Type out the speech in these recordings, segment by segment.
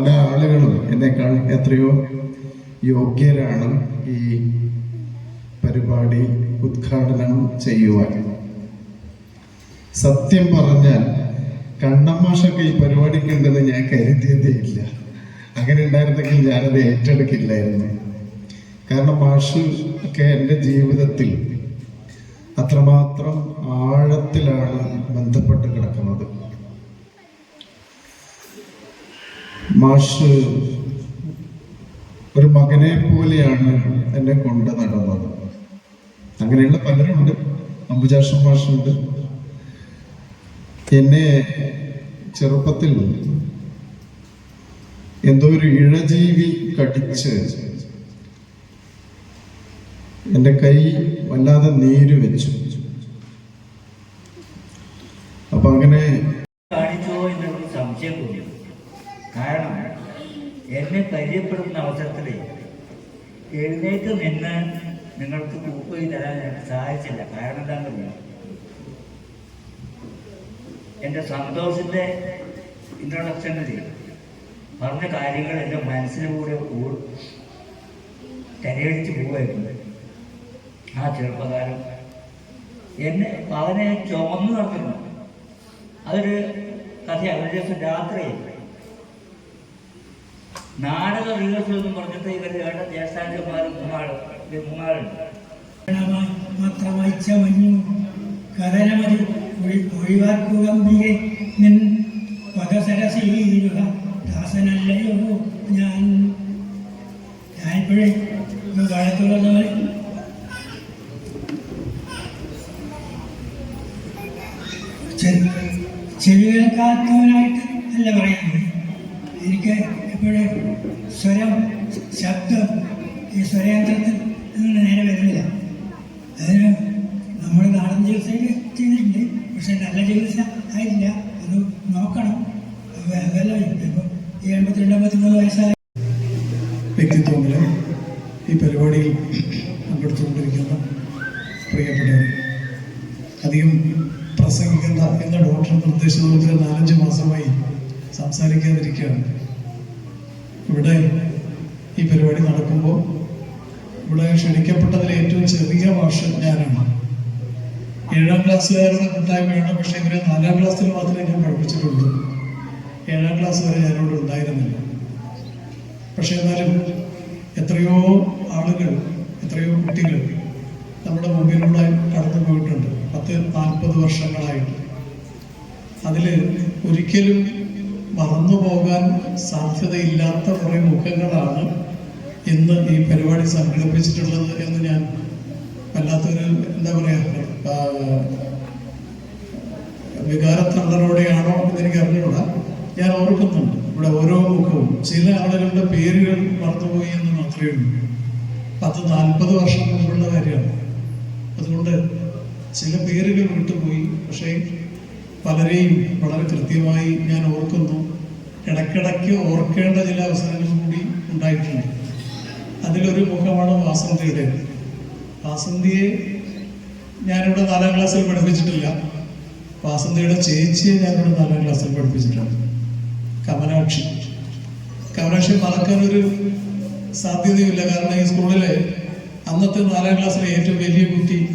പല ആളുകളും എന്നെക്കാൾ എത്രയോ യോഗ്യരാണ് ഈ പരിപാടി ഉദ്ഘാടനം ചെയ്യുവാൻ. സത്യം പറഞ്ഞാൽ കണ്ണമാഷൊക്കെ ഈ പരിപാടിക്ക് ഉണ്ടെന്ന് ഞാൻ കരുതിയതേ ഇല്ല. അങ്ങനെ ഉണ്ടായിരുന്നെങ്കിൽ ഞാനത് ഏറ്റെടുക്കില്ലായിരുന്നു. കാരണം മാഷ് ഒക്കെ എന്റെ ജീവിതത്തിൽ അത്രമാത്രം ആഴത്തിലാണ് ബന്ധപ്പെട്ട് കിടക്കുന്നത്. മാഷ് ഒരു മകനെ പോലെയാണ് എന്നെ കൊണ്ട് നടന്നത്. അങ്ങനെയുള്ള പലരുണ്ട്. അംബുജാഷൻ മാഷുണ്ട്. എന്നെ ചെറുപ്പത്തിൽ എന്തോ ഒരു ഇഴജീവി കടിച്ച് എന്റെ കൈ വല്ലാതെ നീര് വെച്ചു. അപ്പൊ അങ്ങനെ കാണിച്ചോ എന്നൊരു സംശയം തോന്നി കാരണം എന്നെ പരിചയപ്പെടുന്ന അവസരത്തിൽ എഴുന്നേറ്റ് നിന്ന് നിങ്ങൾക്ക് പൂപ്പി തരാൻ സാധിച്ചില്ല. കാരണം എന്താണെന്നറിയാം എന്റെ സന്തോഷത്തിന്റെ ഇൻട്രൊഡക്ഷനിൽ പറഞ്ഞ കാര്യങ്ങൾ എന്റെ മനസ്സിലൂടെ തെരയടിച്ച് പോവായിരുന്നു. ആ ചെറുപ്പകാലം എന്നെ അവനെ ചുമന്നു നടത്തുന്നു അതൊരു കഥയാണ്. ഒരു ദിവസം രാത്രി നാടക റിഹേഴ്സൽ എന്ന് പറഞ്ഞിട്ട് ഇവർ രണ്ട് ദേശാന്തിമാരും മൂന്നാൾ ഇത് മൂന്നാളുണ്ട്. മാത്രമായി ചമഞ്ഞു. കഥനമതി ഒഴിവാക്കുകമ്പികെ നിൻ പദസരസീരുക. ദാസനല്ലയോ ഞാൻ? ഞാനിപ്പോഴേ കാലത്തുള്ളവർ ചെവി കേൾക്കാത്തവനായിട്ട് അല്ല പറയുന്നത് ഈ സ്വരയന്ത്രത്തിൽ നിന്ന് നേരെ വരുന്നില്ല. അതിന് നമ്മൾ നാടൻ ചികിത്സ ചെയ്തിട്ടുണ്ട്. പക്ഷെ നല്ല ചികിത്സ ആയില്ല അത് നോക്കണം. അതെല്ലാം ഇപ്പം ഈ എൺപത്തിരണ്ട് എൺപത്തിമൂന്ന് വയസ്സായ വ്യക്തിത്വങ്ങളെ ഈ പരിപാടിയിൽ പങ്കെടുത്തുകൊണ്ടിരിക്കുന്ന പ്രിയപ്പെട്ടവർ അധികം പ്രസംഗിക്കേണ്ട എന്ന ഡോക്ടർ നിർദ്ദേശിച്ചതുപോലെ നാലഞ്ച് മാസമായി സംസാരിക്കാതിരിക്കുകയാണ്. ഇവിടെ ഈ പരിപാടി നടക്കുമ്പോൾ ഇവിടെ ക്ഷണിക്കപ്പെട്ടതിൽ ഏറ്റവും ചെറിയ ഭാഷ ഞാനാണ്. ഏഴാം ക്ലാസ്സുകാരുടെ കൂട്ടായ്മയാണ് പക്ഷേ ഇവരെ നാലാം ക്ലാസ്സിൽ മാത്രമേ ഞാൻ പഠിപ്പിച്ചിട്ടുള്ളൂ. ഏഴാം ക്ലാസ് വരെ ഞാനിവിടെ ഉണ്ടായിരുന്നില്ല. പക്ഷെ എന്നാലും എത്രയോ ആളുകൾ എത്രയോ കുട്ടികൾ നമ്മുടെ മുമ്പിലൂടെ കടന്നു പോയിട്ടുണ്ട്. പത്ത് നാൽപ്പത് വർഷങ്ങളായിട്ട്. അതിൽ ഒരിക്കലും മറന്നു പോകാൻ സാധ്യതയില്ലാത്ത കുറേ മുഖങ്ങളാണ് ഇന്ന് ഈ പരിപാടി സംഘടിപ്പിച്ചിട്ടുള്ളത് എന്ന് ഞാൻ വല്ലാത്തൊരു എന്താ പറയുക വികാരത്തള്ളലോടെയാണോ എന്ന് എനിക്ക് അറിഞ്ഞുകൂടാ. ഞാൻ ഓർക്കുന്നുണ്ട്. ഇവിടെ ഓരോ മുഖവും. ചില ആളുകളുടെ പേരുകൾ മറന്നുപോയി എന്ന് മാത്രമേ ഉള്ളൂ. പത്ത് നാൽപ്പത് വർഷം മുമ്പുള്ള കാര്യമാണ്. അതുകൊണ്ട് ചില പേരുകൾ വിട്ടുപോയി. പക്ഷേ പലരെയും വളരെ കൃത്യമായി ഞാൻ ഓർക്കുന്നു. ഇടയ്ക്കിടയ്ക്ക് ഓർക്കേണ്ട ചില അവസരങ്ങൾ കൂടി ഉണ്ടായിട്ടുണ്ട്. അതിലൊരു മുഖമാണ് വാസന്തിയുടെ. വാസന്തിയെ ഞാനിവിടെ നാലാം ക്ലാസ്സിൽ പഠിപ്പിച്ചിട്ടില്ല. വാസന്തിയുടെ ചേച്ചിയെ ഞാനിവിടെ നാലാം ക്ലാസ്സിൽ പഠിപ്പിച്ചിട്ടുണ്ട്. കമലാക്ഷി. കമലാക്ഷി മറക്കാനൊരു സാധ്യതയില്ല. കാരണം ഈ സ്കൂളിലെ അന്നത്തെ നാലാം ക്ലാസ്സിലെ ഏറ്റവും വലിയ കുട്ടി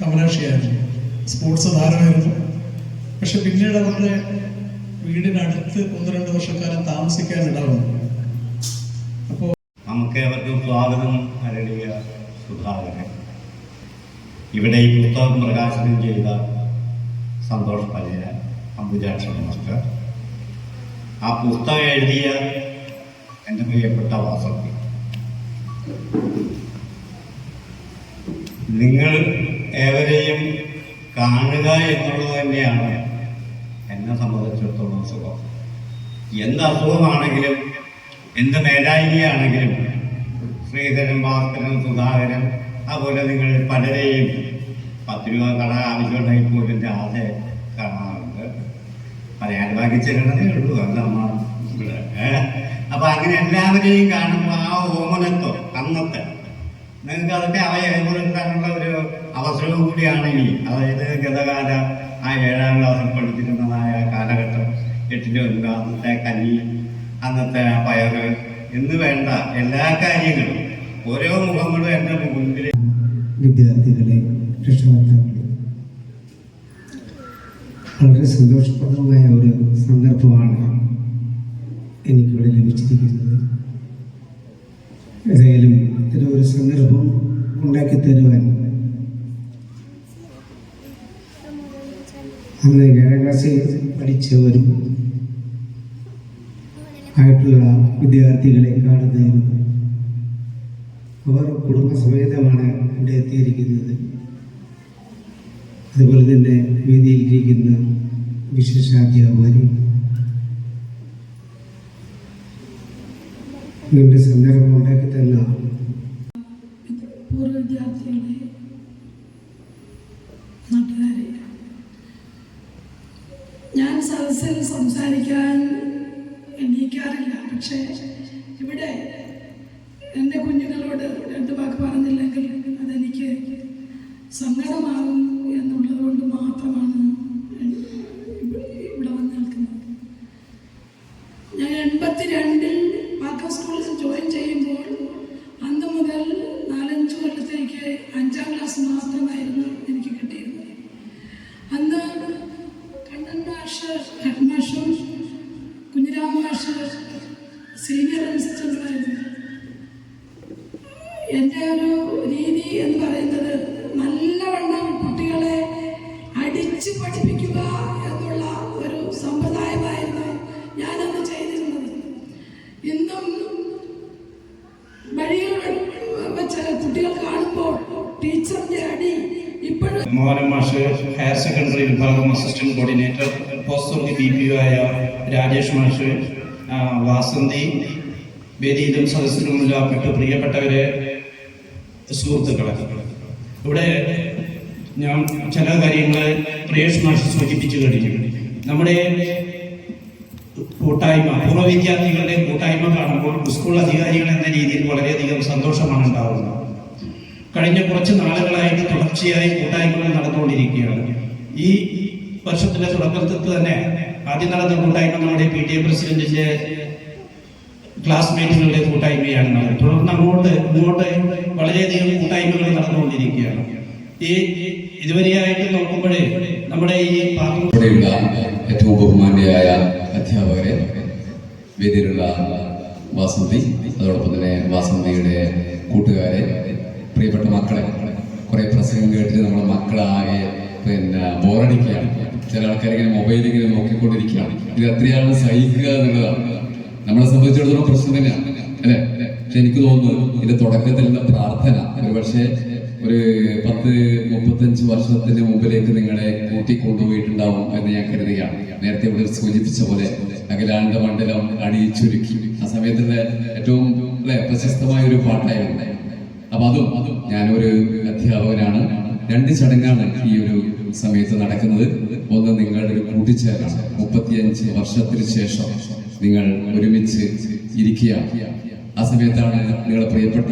കമലാക്ഷിയായിരുന്നു. സ്പോർട്സ് താരമായിരുന്നു. പക്ഷെ പിന്നീട് അവരുടെ വീടിനടുത്ത് ഒന്ന് രണ്ട് വർഷക്കാലം ഏവർക്കും സ്വാഗതം അരളിയ സുധാകരൻ ഇവിടെ ഈ പുസ്തകം പ്രകാശനം ചെയ്ത സന്തോഷ് പലയ അംബുജാക്ഷ മാസ്റ്റർ ആ പുസ്തകം എഴുതിയ എന്റെ പ്രിയപ്പെട്ട വാസത്തി നിങ്ങൾ ഏവരെയും കാണുക എന്നുള്ളത് തന്നെയാണ് എന്നെ സംബന്ധിച്ചിടത്തോളം സുഖം. എന്ത് അസുഖമാണെങ്കിലും എന്ത് മേലായികയാണെങ്കിലും ശ്രീധരൻ ഭാസ്കരൻ സുധാകരൻ. അതുപോലെ നിങ്ങൾ പലരെയും പത്ത് രൂപ കട ആവശ്യമുണ്ടെങ്കിൽ പോലും രാധ കാണാറുണ്ട്. പറയാൻ ബാക്കി ചെല്ലണതേ ഉള്ളൂ. അത് നമ്മൾ. അപ്പൊ അങ്ങനെ എല്ലാവരെയും കാണുമ്പോൾ ആ ഓമനത്വം അന്നത്തെ. നിങ്ങൾക്ക് അതൊക്കെ അവയെ ഏർപ്പെടുത്താനുള്ള ഒരു അവസരവും കൂടിയാണ് ഇനി അതായത് ഗതകാല ആ ഏഴാം ക്ലാസ്സിൽ പഠിച്ചിരുന്നതായ കാലഘട്ടം എട്ടിലും അന്നത്തെ കഞ്ഞി അന്നത്തെ പയറ് എന്ന് വേണ്ട എല്ലാ കാര്യങ്ങളും ഓരോ മുഖങ്ങളും എന്റെ മുമ്പിൽ വിദ്യാർത്ഥികളെ വളരെ സന്തോഷപ്രദമായ ഒരു സന്ദർഭമാണ് എനിക്കിവിടെ ലഭിച്ചിരിക്കുന്നത്. ഏതായാലും ഇത്തരം ഒരു സന്ദർഭം ഉണ്ടാക്കി തരുവാൻ അന്ന് ഏഴാം ക്ലാസ്സിൽ പഠിച്ചവരും ആയിട്ടുള്ള വിദ്യാർത്ഥികളെ കാണുന്നതിനും അവർ കുടുംബസമേതമാണ് ഇവിടെ എത്തിയിരിക്കുന്നത്. അതുപോലെ തന്നെ വേദിയിലിരിക്കുന്ന വിശേഷാധ്യാപകരും വീണ്ടും സന്ദർഭം ഉണ്ടാക്കി തന്ന ഞാൻ സദസ്സിൽ സംസാരിക്കാൻ എണീക്കാറില്ല. പക്ഷേ ഇവിടെ എന്റെ കുഞ്ഞുങ്ങളോട് രണ്ട് വാക്ക് പറഞ്ഞില്ലെങ്കിൽ അതെനിക്ക് സങ്കടമാകും എന്നുള്ളത് കൊണ്ട് മാത്രമാണ് ഇവിടെ വന്ന് നിൽക്കുന്നത്. ഞാൻ എൺപത്തി രണ്ടിൽ പാക്ക സ്കൂളിൽ ജോയിൻ മറ്റു പ്രിയപ്പെട്ടവരെ സുഹൃത്തുക്കളെ. ഇവിടെ ഞാൻ ചില കാര്യങ്ങൾ പ്രിയേഷ് മാഷ് സൂചിപ്പിച്ചു കഴിഞ്ഞു. നമ്മുടെ കൂട്ടായ്മ പൂർവ വിദ്യാർത്ഥികളുടെ കൂട്ടായ്മ കാണുമ്പോൾ സ്കൂൾ അധികാരികൾ എന്ന രീതിയിൽ വളരെയധികം സന്തോഷമാണ് ഉണ്ടാവുന്നത്. കഴിഞ്ഞ കുറച്ച് നാളുകളായിട്ട് തുടർച്ചയായി കൂട്ടായ്മകൾ നടന്നുകൊണ്ടിരിക്കുകയാണ്. ഈ വർഷത്തിന്റെ തുടക്കത്തിൽ തന്നെ ആദ്യം നടന്ന കൂട്ടായ്മ നമ്മുടെ പി ടി എ പ്രസിഡന്റിന്റെ ക്ലാസ്മേറ്റുകളുടെ കൂട്ടായ്മയാണ് നടന്നത്. തുടർന്ന് അങ്ങോട്ട് ഇങ്ങോട്ട് വളരെയധികം കൂട്ടായ്മകൾ നടന്നുകൊണ്ടിരിക്കുകയാണ്. ഈ ഇതുവരെയായിട്ട് നോക്കുമ്പോഴേ നമ്മുടെ ഈ ഇവിടെയുള്ള ഏറ്റവും ബഹുമാന്യയായ അധ്യാപകരെ വേദിയിലുള്ള വാസന്തി അതോടൊപ്പം തന്നെ വാസന്തിയുടെ കൂട്ടുകാരെ പ്രിയപ്പെട്ട മക്കളെ കുറെ പ്രസംഗം കേട്ടിട്ട് നമ്മുടെ മക്കളാകെ പിന്നെ ബോറടിക്കുകയാണ്. ചില ആൾക്കാരിങ്ങനെ മൊബൈലിങ്ങനെ നോക്കിക്കൊണ്ടിരിക്കുകയാണ്. ഇത് എത്രയാണ് സഹിക്കുക എന്നുള്ളതാണ്. നമ്മളെ സംബന്ധിച്ചിടത്തോളം പ്രശ്നം തന്നെയാണ് അല്ലെ? പക്ഷെ എനിക്ക് തോന്നുന്നു ഇതിന്റെ തുടക്കത്തിലുള്ള പ്രാർത്ഥന ഒരു പക്ഷേ ഒരു പത്ത് മുപ്പത്തഞ്ച് വർഷത്തിന് മുമ്പിലേക്ക് നിങ്ങളെ കൂട്ടി കൊണ്ടുപോയിട്ടുണ്ടാവും എന്ന് ഞാൻ കരുതുകയാണ്. നേരത്തെ ഇവിടെ സൂചിപ്പിച്ച പോലെ അഖിലാണ്ട മണ്ഡലം അടിയിച്ചുരുക്കി ആ സമയത്തുള്ള ഏറ്റവും പ്രശസ്തമായ ഒരു പാട്ടായിരുന്നു. അപ്പൊ അതും ഞാനൊരു അധ്യാപകനാണ്. രണ്ട് ചടങ്ങാണ് ഈ ഒരു സമയത്ത് നടക്കുന്നത്. ഒന്ന് നിങ്ങളുടെ ഒരു കൂട്ടിച്ചേരാണ്. മുപ്പത്തിയഞ്ച് വർഷത്തിന് ശേഷം നിങ്ങൾ ഒരുമിച്ച് ഇരിക്കുകയാണ്. ആ സമയത്താണ് നിങ്ങളെ പ്രിയപ്പെട്ട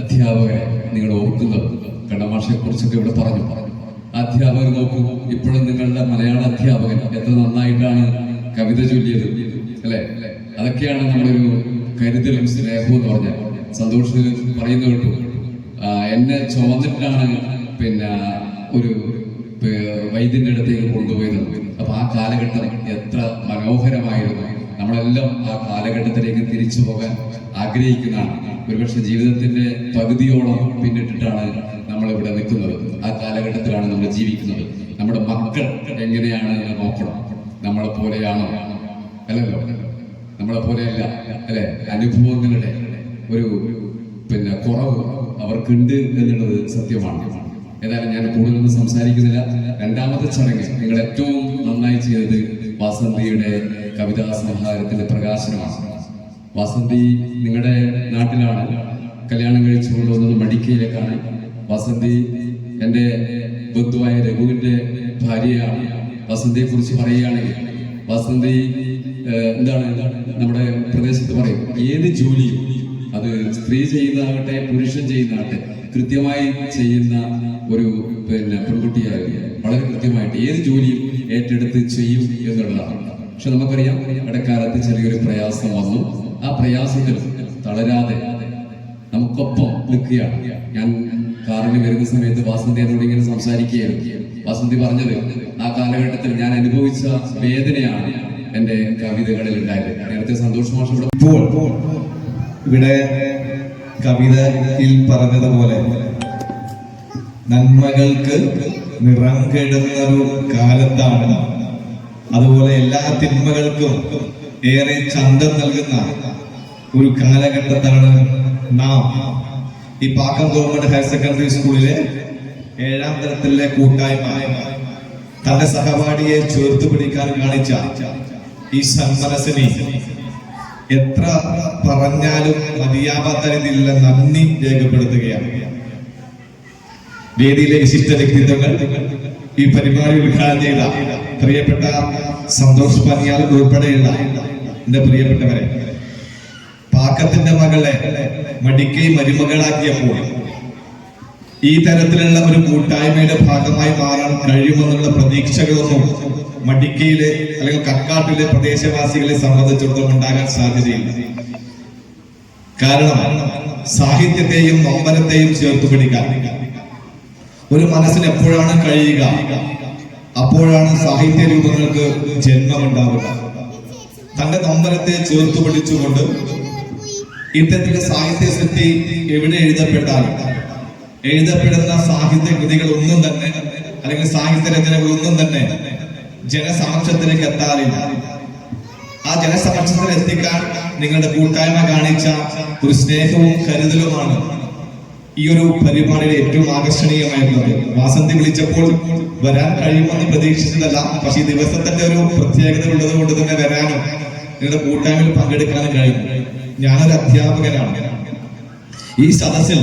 അധ്യാപകരെ നിങ്ങൾ ഓർക്കുന്നത്. കണ്ണമാഷയെ കുറിച്ചൊക്കെ ഇവിടെ പറഞ്ഞു. അധ്യാപകർ നോക്കൂ ഇപ്പോഴും നിങ്ങളുടെ മലയാള അധ്യാപകൻ എത്ര നന്നായിട്ടാണ് കവിത ചൊല്ലിയത് അല്ലെ? അതൊക്കെയാണ് നമ്മളൊരു കരുതലും സ്നേഹവും എന്ന് പറഞ്ഞാൽ. സന്തോഷത്തിൽ പറയുന്ന കേട്ടു. എന്നെ ചുമന്നിട്ടാണ് പിന്നെ ഒരു വൈദ്യന്റെ അടുത്തേക്ക് കൊണ്ടുപോയത്. അപ്പൊ ആ കാലഘട്ടം എത്ര മനോഹരമായിരുന്നു. നമ്മളെല്ലാം ആ കാലഘട്ടത്തിലേക്ക് തിരിച്ചു പോകാൻ ആഗ്രഹിക്കുന്നതാണ്. ഒരുപക്ഷെ ജീവിതത്തിന്റെ പകുതിയോളം പിന്നിട്ടിട്ടാണ് നമ്മൾ ഇവിടെ നിൽക്കുന്നത്. ആ കാലഘട്ടത്തിലാണ് നമ്മൾ ജീവിക്കുന്നത്. നമ്മുടെ മക്കൾ എങ്ങനെയാണ് നോക്കണം. നമ്മളെ പോലെയാണോ? അല്ലല്ലോ? നമ്മളെ പോലെയല്ല അല്ലെ? അനുഭവങ്ങളുടെ ഒരു പിന്നെ കുറവ് അവർക്കുണ്ട് എന്നുള്ളത് സത്യമാണ്. ഏതായാലും ഞാൻ കൂടുതലൊന്നും സംസാരിക്കുന്നില്ല. രണ്ടാമത്തെ ചടങ്ങ് നിങ്ങൾ ഏറ്റവും നന്നായി ചെയ്തത് വാസന്തിയുടെ കവിതാ സംഹാരത്തിന്റെ പ്രകാശനമാണ്. വാസന്തി നിങ്ങളുടെ നാട്ടിലാണ്. കല്യാണം കഴിച്ചു കൊണ്ടുവന്നത് മടിക്കയിലേക്കാണ്. വാസന്തി എന്റെ ബന്ധുവായ രഘുവിന്റെ ഭാര്യയാണ്. വസന്തിയെ കുറിച്ച് പറയുകയാണെങ്കിൽ വസന്തി എന്താണ് നമ്മുടെ പ്രദേശത്ത് പറയും? ഏത് ജോലിയും അത് സ്ത്രീ ചെയ്യുന്നതാകട്ടെ പുരുഷൻ ചെയ്യുന്നതാകട്ടെ കൃത്യമായി ചെയ്യുന്ന ഒരു പിന്നെ പെൺകുട്ടിയായിരുന്നു വളരെ കൃത്യമായിട്ട് ഏത് ജോലിയും ഏറ്റെടുത്ത് ചെയ്യും എന്നുള്ളതാണ്. പക്ഷെ നമുക്കറിയാം ഇടക്കാലത്ത് ചെറിയൊരു പ്രയാസം വന്നു. ആ പ്രയാസത്തിൽ തളരാതെ നമുക്കൊപ്പം നിൽക്കുകയാണ്. ഞാൻ കാറിൽ വരുന്ന സമയത്ത് വാസന്തി എന്നോട് ഇങ്ങനെ സംസാരിക്കുകയായിരുന്നു. വാസന്തി പറഞ്ഞത് ആ കാലഘട്ടത്തിൽ ഞാൻ അനുഭവിച്ച വേദനയാണ് എന്റെ കവിതകളിൽ ഉണ്ടായത് നേരത്തെ സന്തോഷ് മാഷ് ഇവിടെ ഇവിടെ കവിതയിൽ പറഞ്ഞതുപോലെ നന്മകൾക്ക് നിറം കെടുന്നൊരു കാലത്താണ്. അതുപോലെ എല്ലാ തിന്മകൾക്കും ഏറെ ചന്തം നൽകുന്ന ഒരു കാലഘട്ടത്താണ് നാം. ഈ പാക്കം ഗവൺമെന്റ് ഹയർ സെക്കൻഡറി സ്കൂളിലെ ഏഴാം തരത്തിലെ കൂട്ടായ്മ. തന്റെ സഹപാഠിയെ ചേർത്ത് പിടിക്കാൻ കാണിച്ച ഈ സന്മനസ്സിനെ എത്ര പറഞ്ഞാലും മതിയാവാത്ത രീതിയിലുള്ള നന്ദി രേഖപ്പെടുത്തുകയാണ്. വേദിയിലെ വിശിഷ്ട വ്യക്തിത്വങ്ങൾ ഈ പരിപാടി ഉദ്ഘാടനം ചെയ്ത പ്രിയപ്പെട്ട സന്തോഷ് പനിയാൽ ഉൾപ്പെടെയുള്ള എന്റെ പ്രിയപ്പെട്ടവരെ പാക്കത്തിന്റെ മകളെ മടിക്കൈ മരുമകളാക്കിയപ്പോൾ ഈ തരത്തിലുള്ള ഒരു കൂട്ടായ്മയുടെ ഭാഗമായി മാറാൻ കഴിയുമെന്നുള്ള പ്രതീക്ഷകളൊന്നും മടിക്കയിലെ അല്ലെങ്കിൽ കക്കാട്ടിലെ പ്രദേശവാസികളെ സംബന്ധിച്ചിടത്തോളം ഉണ്ടാകാൻ സാധ്യതയില്ല. കാരണം സാഹിത്യത്തെയും നൊമ്പരത്തെയും ചേർത്ത് പിടിക്കാൻ ഒരു മനസ്സിന് എപ്പോഴാണ് കഴിയുക അപ്പോഴാണ് സാഹിത്യ രൂപങ്ങൾക്ക് ജന്മമുണ്ടാവുക. തന്റെ നൊമ്പരത്തെ ചേർത്ത് പിടിച്ചുകൊണ്ട് ഇത്തരത്തിലെ സാഹിത്യ സൃഷ്ടി എവിടെ എഴുതപ്പെട്ടാലും എഴുതപ്പെടുന്ന സാഹിത്യ കൃതികൾ ഒന്നും തന്നെ അല്ലെങ്കിൽ സാഹിത്യ രചനകൾ ഒന്നും തന്നെ ജനസമക്ഷത്തിലേക്ക് എത്താറില്ല. ആ ജനസമക്ഷത്തിൽ എത്തിക്കാൻ നിങ്ങളുടെ കൂട്ടായ്മ കാണിച്ച ഒരു സ്നേഹവും കരുതലുമാണ് ഈ ഒരു പരിപാടിയുടെ ഏറ്റവും ആകർഷണീയമായിട്ടുള്ളത് വാസന്തി വിളിച്ചപ്പോൾ വരാൻ കഴിയുമെന്ന് പ്രതീക്ഷിച്ചതല്ല പക്ഷെ ഈ ദിവസത്തിന്റെ ഒരു പ്രത്യേകത ഉള്ളത് കൊണ്ട് തന്നെ വരാനും നിങ്ങളുടെ കൂട്ടായ്മയിൽ പങ്കെടുക്കാനും കഴിയും. ഞാനൊരു അധ്യാപകനാണ്. ഈ സദസ്സിൽ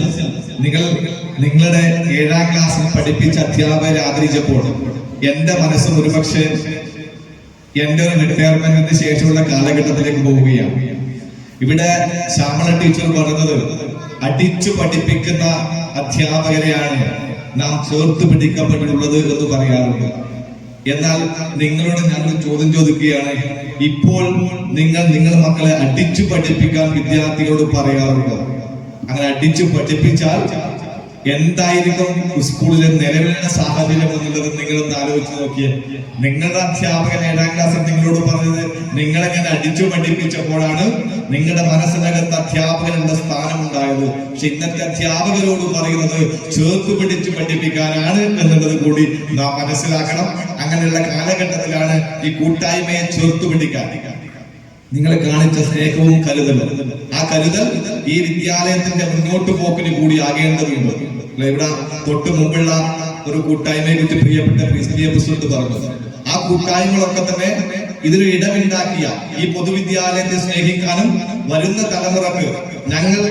നിങ്ങൾ നിങ്ങളുടെ ഏഴാം ക്ലാസ്സിൽ പഠിപ്പിച്ച അധ്യാപകരെ ആദരിച്ചപ്പോൾ എന്റെ മനസ്സ് ഒരുപക്ഷെ എന്റെ റിട്ടയർമെന്റിന് ശേഷമുള്ള കാലഘട്ടത്തിലേക്ക് പോവുകയാണ്. ഇവിടെ ശ്യാമള ടീച്ചർ പറഞ്ഞത് അടിച്ചു പഠിപ്പിക്കുന്ന അധ്യാപകരെയാണ് നാം ചേർത്ത് പിടിക്കപ്പെട്ടിട്ടുള്ളത് എന്ന് പറയാറുണ്ട്. എന്നാൽ നിങ്ങളോട് ഞങ്ങൾ ചോദ്യം ചോദിക്കുകയാണ്. ഇപ്പോൾ നിങ്ങൾ നിങ്ങളുടെ മക്കളെ അടിച്ചു പഠിപ്പിക്കാൻ വിദ്യാർത്ഥികളോട് പറയാറുണ്ടോ? അങ്ങനെ അടിച്ച് പഠിപ്പിച്ചാൽ എന്തായിരിക്കും സ്കൂളിലെ നിലവിലുള്ള സാഹചര്യം എന്നുള്ളത് നിങ്ങൾ ഒന്ന് ആലോചിച്ച് നോക്കിയേ. നിങ്ങളുടെ അധ്യാപകൻ ഏഴാം ക്ലാസ്സിൽ നിങ്ങളോട് പറഞ്ഞത് നിങ്ങളെങ്ങനെ അടിച്ചു പഠിപ്പിച്ചപ്പോഴാണ് നിങ്ങളുടെ മനസ്സിനകത്ത് അധ്യാപകനുള്ള സ്ഥാനം ഉണ്ടായത് പക്ഷെ ഇന്നത്തെ അധ്യാപകരോട് പറയുന്നത് ചേർത്ത് പിടിച്ച് പഠിപ്പിക്കാനാണ് എന്നുള്ളത് കൂടി നാം മനസ്സിലാക്കണം. അങ്ങനെയുള്ള കാലഘട്ടത്തിലാണ് ഈ കൂട്ടായ്മയെ ചേർത്ത് പിടിക്കാൻ. നിങ്ങൾ കാണിച്ച സ്നേഹവും കരുതലും. ആ കരുതൽ ഈ വിദ്യാലയത്തിന്റെ മുന്നോട്ട് പോക്കിന് കൂടി ആകേണ്ടതുണ്ട്? ഇവിടെ തൊട്ട് മുമ്പുള്ള ഒരു കൂട്ടായ്മയെ കുറിച്ച് പ്രിയപ്പെട്ട ക്രിസ്തീയ പ്രസിഡന്റ് പറഞ്ഞു. ആ കൂട്ടായ്മകളൊക്കെ തന്നെ ഇതിന് ഇടമുണ്ടാക്കിയ ഈ പൊതുവിദ്യാലയത്തെ സ്നേഹിക്കാനും വരുന്ന തലമുറയ്ക്ക് ഞങ്ങൾ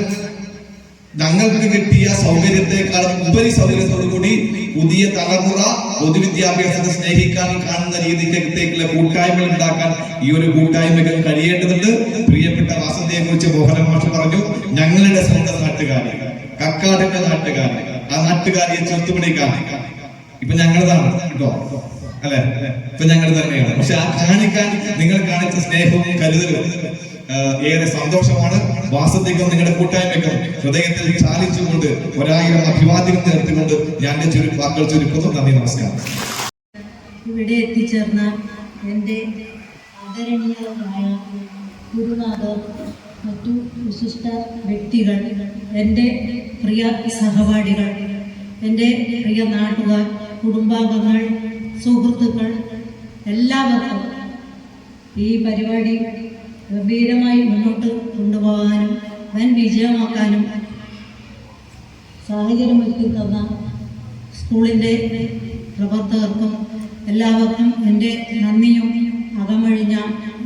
ഞങ്ങൾക്ക് കിട്ടിയ സൗകര്യത്തെക്കാളും ഉപരി സൗകര്യത്തോടു കൂടി പുതിയ തലമുറ പൊതുവിദ്യാഭ്യാസത്തെ സ്നേഹിക്കാൻ കാണുന്ന രീതിയിലേക്കുള്ള കൂട്ടായ്മകൾ ഉണ്ടാക്കാൻ ഈ ഒരു കൂട്ടായ്മകൾ കഴിയേണ്ടതുണ്ട്. പ്രിയപ്പെട്ട വാസന്തയെ കുറിച്ച് മോഹനൻ മാഷ് പറഞ്ഞു ഞങ്ങളുടെ സ്വന്തം നാട്ടുകാരി കക്കാടിന്റെ നാട്ടുകാരി ആ നാട്ടുകാരിയെ ചേർത്തുപിടിക്കാൻ ഇപ്പൊ ഞങ്ങളതാണ് കേട്ടോ അല്ലെ? ഇപ്പൊ ഞങ്ങൾ തന്നെയാണ്. പക്ഷെ ആ കാണിക്കാൻ നിങ്ങൾ കാണിച്ച സ്നേഹവും കരുതലും ഏറെ സന്തോഷമാണ്. വാസത്തിക്കും നിങ്ങളുടെ കൂട്ടായ്മയ്ക്കും ഹൃദയത്തിൽ ചാലിച്ചുകൊണ്ട് ഒരായിരം അഭിവാദ്യം ചേർത്തുകൊണ്ട് ഞാൻ വാക്കുകൾ ചുരുക്കുന്നു. നന്ദി നമസ്കാരം. ഇവിടെ എത്തിച്ചേർന്ന എന്റെ ആദരണീയമായ ഗുരുനാഥർ മറ്റു വിശിഷ്ട വ്യക്തികൾ എന്റെ പ്രിയ സഹപാഠികൾ എന്റെ പ്രിയ നാട്ടുകാർ കുടുംബാംഗങ്ങൾ സുഹൃത്തുക്കൾ എല്ലാവർക്കും ഈ പരിപാടി ഗംഭീരമായി മുന്നോട്ട് കൊണ്ടുപോകാനും വൻ വിജയമാക്കാനും സാഹചര്യമൊരുക്കി തന്ന സ്കൂളിന്റെ പ്രവർത്തകർക്കും എല്ലാവർക്കും എന്റെ നന്ദിയും അകമഴിഞ്ഞ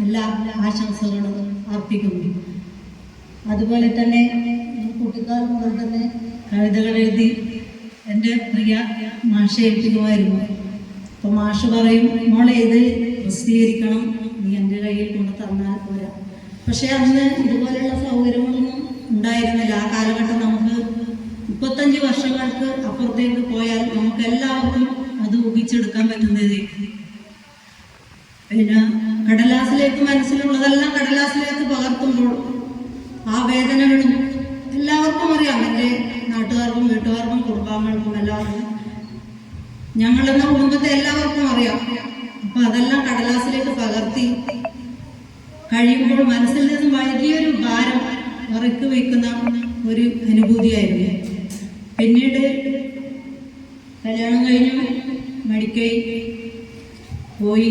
എല്ലാ ആശംസകളും അർപ്പിക്കുന്നു. അതുപോലെ തന്നെ മുതൽ തന്നെ കവിതകൾ എഴുതി എന്റെ പ്രിയ മാഷ ഏൽപ്പിക്കുമായിരുന്നു. അപ്പോൾ മാഷ് പറയും മോളെ ഇത് പ്രസിദ്ധീകരിക്കണം. കയ്യിൽ കൊണ്ട് തന്നാൽ പോരാ. പക്ഷേ അന്ന് ഇതുപോലെയുള്ള സൗകര്യങ്ങളൊന്നും ഉണ്ടായിരുന്നില്ല. ആ കാലഘട്ടം നമുക്ക് മുപ്പത്തഞ്ച് വർഷങ്ങൾക്ക് അപ്പുറത്തേക്ക് പോയാൽ നമുക്ക് എല്ലാവർക്കും അത് ഊഹിച്ചെടുക്കാൻ പറ്റുന്നത്. പിന്നെ കടലാസിലേക്ക് മനസ്സിലുള്ളതെല്ലാം കടലാസിലേക്ക് പകർത്തുമ്പോൾ ആ വേദനകളും എല്ലാവർക്കും അറിയാം. എന്റെ നാട്ടുകാർക്കും വീട്ടുകാർക്കും കുടുംബാംഗങ്ങൾക്കും എല്ലാവർക്കും. ഞങ്ങളെന്ന കുടുംബത്തെ എല്ലാവർക്കും അറിയാം. അപ്പൊ അതെല്ലാം കടലാസിലേക്ക് പകർത്തി കഴിയുമ്പോൾ മനസ്സിൽ നിന്ന് വലിയൊരു ഭാരം ഉറക്കി വയ്ക്കുന്ന ഒരു അനുഭൂതിയായിരുന്നു. പിന്നീട് കല്യാണം കഴിഞ്ഞു മടിക്കൈ പോയി.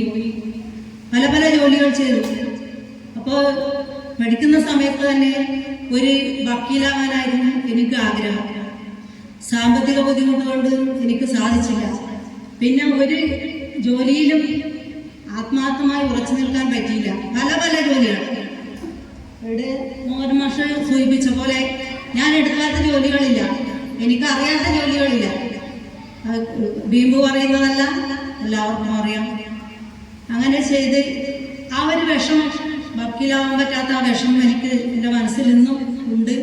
പല പല ജോലികൾ ചെയ്തു. അപ്പോൾ പഠിക്കുന്ന സമയത്ത് തന്നെ ഒരു വക്കീലാവാനായിരുന്നു എനിക്ക് ആഗ്രഹം. സാമ്പത്തിക ബുദ്ധിമുട്ട് കൊണ്ട് എനിക്ക് സാധിച്ചില്ല. പിന്നെ ഒരു ജോലിയിലും ആത്മാർത്ഥമായി ഉറച്ചു നിൽക്കാൻ പറ്റിയില്ല. പല പല ജോലികൾ. ഇവിടെ മോഹൻ മാഷ് സൂചിപ്പിച്ച പോലെ ഞാൻ എടുക്കാത്ത ജോലികളില്ല. എനിക്ക് അറിയാത്ത ജോലികളില്ല ബീമ്പു പറയുന്നതല്ല എല്ലാവർക്കും അറിയാം. അങ്ങനെ ചെയ്ത് ആ ഒരു വിഷം വക്കീലാവാൻ പറ്റാത്ത ആ വിഷം എനിക്ക് എന്റെ മനസ്സിൽ നിന്നും ഉണ്ട്.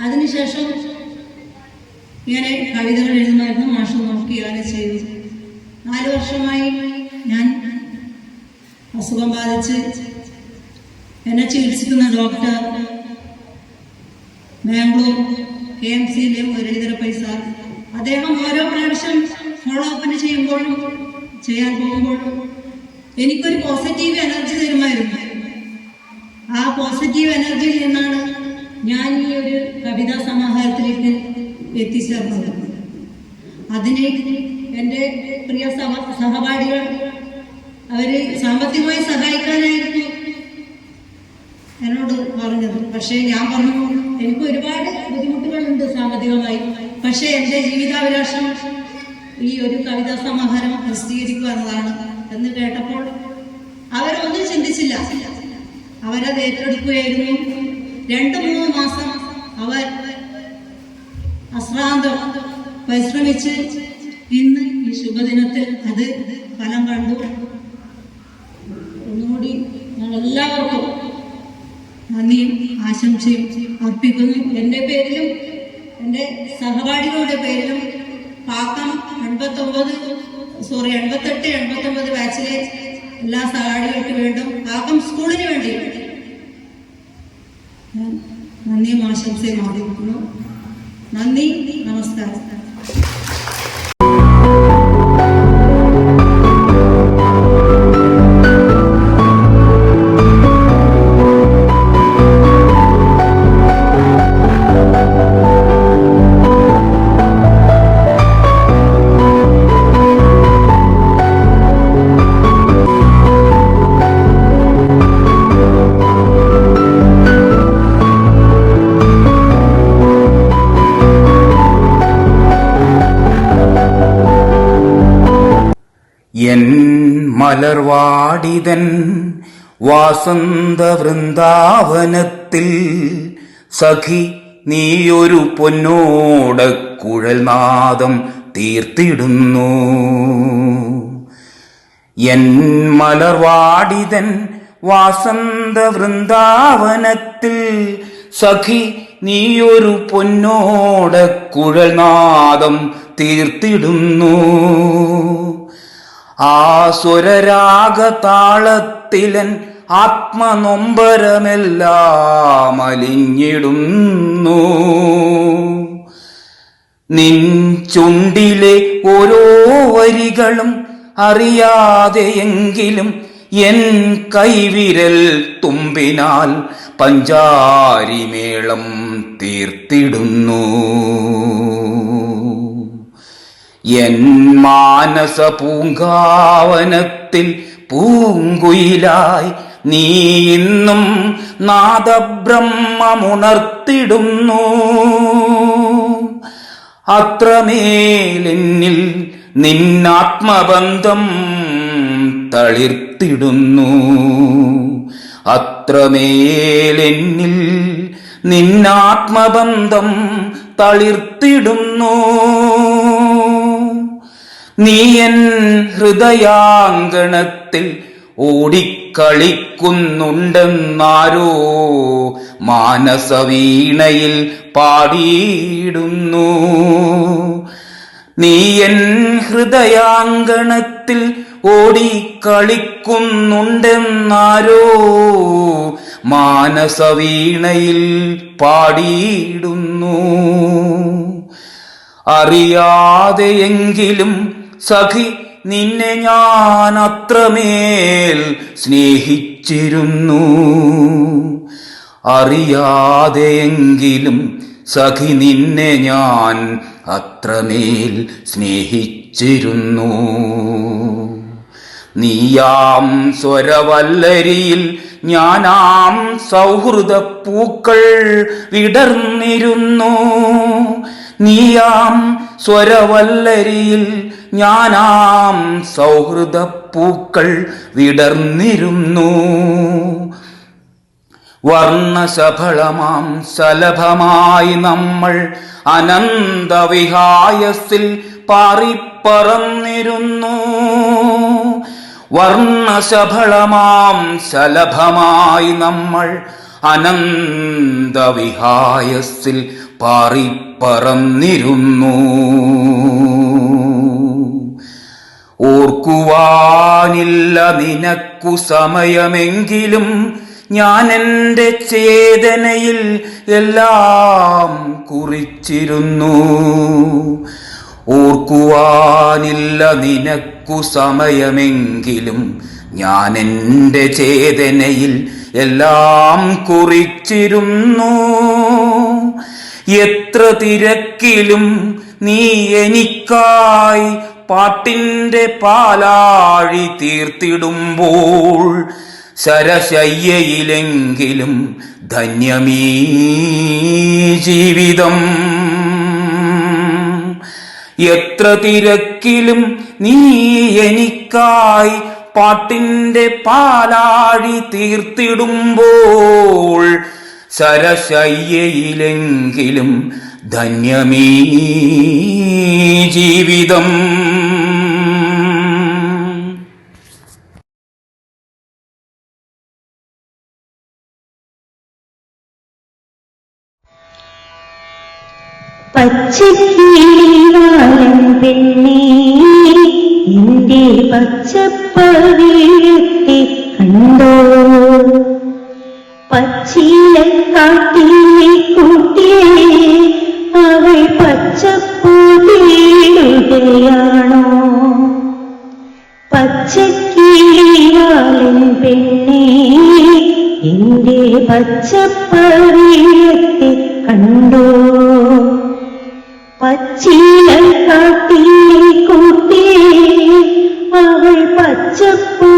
അതിനുശേഷം ഇങ്ങനെ കവിതകൾ എഴുതുമായിരുന്നു മാഷ് നോക്കി അങ്ങനെ ചെയ്തു. നാല് വർഷമായി ഞാൻ അസുഖം ബാധിച്ച് എന്നെ ചികിത്സിക്കുന്ന ഡോക്ടർ ബാംഗ്ലൂർ കെ എം സിയിലെ മുരളീധര പൈസ. അദ്ദേഹം ഓരോ പ്രാവശ്യം ഫോളോ അപ്പിന് ചെയ്യുമ്പോഴും ചെയ്യാൻ പോകുമ്പോഴും എനിക്കൊരു പോസിറ്റീവ് എനർജി തരുമായിരുന്നു. ആ പോസിറ്റീവ് എനർജിയിൽ നിന്നാണ് ഞാൻ ഈ ഒരു കവിതാ സമാഹാരത്തിലേക്ക് എത്തിച്ചേർന്നത്. അതിന് എന്റെ പ്രിയ സഹ സഹപാഠികൾ അവർ സാമ്പത്തികമായി സഹായിക്കാനായിരുന്നു എന്നോട് പറഞ്ഞത്. പക്ഷേ ഞാൻ പറഞ്ഞു എനിക്ക് ഒരുപാട് ബുദ്ധിമുട്ടുകളുണ്ട് സാമ്പത്തികമായി. പക്ഷേ എന്റെ ജീവിതാഭിലാഷം ഈ ഒരു കവിതാ സമാഹാരം പ്രസിദ്ധീകരിക്കുക എന്നതാണ്. എന്ന് കേട്ടപ്പോൾ അവരൊന്നും ചിന്തിച്ചില്ല. അവരത് ഏറ്റെടുക്കുകയായിരുന്നു. രണ്ടു മൂന്ന് മാസം അവർ അശ്രാന്തം പരിശ്രമിച്ച് ഇന്ന് ഈ ശുഭദിനത്തിൽ അത് ഫലം കണ്ടു ഒന്നുകൂടി ഞാൻ എല്ലാവർക്കും നന്ദിയും ആശംസയും അർപ്പിക്കുന്നു. എന്റെ പേരിലും എന്റെ സഹപാഠികളുടെ പേരിലും പാക്കം എൺപത്തൊമ്പത് സോറി എൺപത്തെട്ട് എൺപത്തൊമ്പത് ബാച്ചിലെ എല്ലാ സഹപാഠികൾക്ക് വേണ്ടും പാക്കം സ്കൂളിന് വേണ്ടി നന്ദിയും ആശംസയും അറിയിക്കുന്നു നന്ദി നമസ്കാരം. മലർവാടിതൻ വാസന്ത വൃന്ദാവനത്തിൽ സഖി നീയൊരു പൊന്നോട കുഴൽനാദം തീർത്തിടുന്നു. എൻ മലർവാടിതൻ വാസന്ത വൃന്ദാവനത്തിൽ സഖി നീയൊരു പൊന്നോട കുഴൽനാദം തീർത്തിടുന്നു. ആ സ്വരരാഗതാളത്തിലൻ ആത്മനൊമ്പരമെല്ലാം അലിഞ്ഞിടുന്നു. നിൻ ചുണ്ടിലെ ഓരോ വരികളും അറിയാതെയെങ്കിലും എൻ കൈവിരൽ തുമ്പിനാൽ പഞ്ചാരിമേളം തീർത്തിടുന്നു. എൻ മാനസ പൂങ്കാവനത്തിൽ പൂങ്കുയിലായി നീ ഇന്നും നാദബ്രഹ്മമുണർത്തിടുന്നു. അത്രമേലെന്നിൽ നിന്നാത്മബന്ധം തളിർത്തിടുന്നു. അത്രമേലെന്നിൽ നിന്നാത്മബന്ധം തളിർത്തിടുന്നു. നീ എൻ ഹൃദയാങ്കണത്തിൽ ഓടിക്കളിക്കുന്നുണ്ടെന്നാരോ മാനസവീണയിൽ പാടിയിടുന്നു. നീ എൻ ഹൃദയാങ്കണത്തിൽ ഓടിക്കളിക്കുന്നുണ്ടെന്നാരോ മാനസവീണയിൽ പാടിയിടുന്നു. അറിയാതെയെങ്കിലും സഖി നിന്നെ ഞാൻ അത്രമേൽ സ്നേഹിച്ചിരുന്നു. അറിയാതെയെങ്കിലും സഖി നിന്നെ ഞാൻ അത്രമേൽ സ്നേഹിച്ചിരുന്നു. നീയാം സ്വരവല്ലരിയിൽ ഞാനാം സൗഹൃദ പൂക്കൾ വിടർന്നിരുന്നു. നീയാം സ്വരവല്ലരിയിൽ ഞാനാം സൗഹൃദ പൂക്കൾ വിടർന്നിരുന്നു. വർണശഫളമാം സലഭമായി നമ്മൾ അനന്തവിഹായസിൽ പാറിപ്പറന്നിരുന്നു. വർണശഫളമാം സലഭമായി നമ്മൾ അനന്തവിഹായസിൽ പാറിപ്പറന്നിരുന്നു. ഓർക്കുവാനില്ല നിനക്കു സമയമെങ്കിലും ഞാൻ എന്റെ ചേതനയിൽ എല്ലാം കുറിച്ചിരുന്നു. ഓർക്കുവാനില്ല നിനക്കു സമയമെങ്കിലും ഞാൻ എന്റെ ചേതനയിൽ എല്ലാം കുറിച്ചിരുന്നു. എത്ര തിരക്കിലും നീ എനിക്കായി പാട്ടിന്റെ പാലാഴി തീർത്തിടുമ്പോൾ ശരശയ്യയിലെങ്കിലും ധന്യമീ ജീവിതം. എത്ര തിരക്കിലും നീ എനിക്കായി പാട്ടിന്റെ പാലാഴി തീർത്തിടുമ്പോൾ സരശയ്യയിലെങ്കിലും ധന്യമീ ജീവിതം. പച്ചക്കിളിവാലൻ പെണ്ണേ എന്റെ പച്ചപ്പവിഴത്തെ കണ്ടോ പച്ചിലക്കാട്ടിലെ കുട്ടിയെ അവൾ പച്ചപ്പൂ തേടുകയാണോ പെണ്ണേ എന്റെ പച്ചപ്പറിയത്തെ കണ്ടോ? പച്ചിലൽ കാട്ടിലെ കൂട്ടേ അവൾ പച്ചപ്പൂ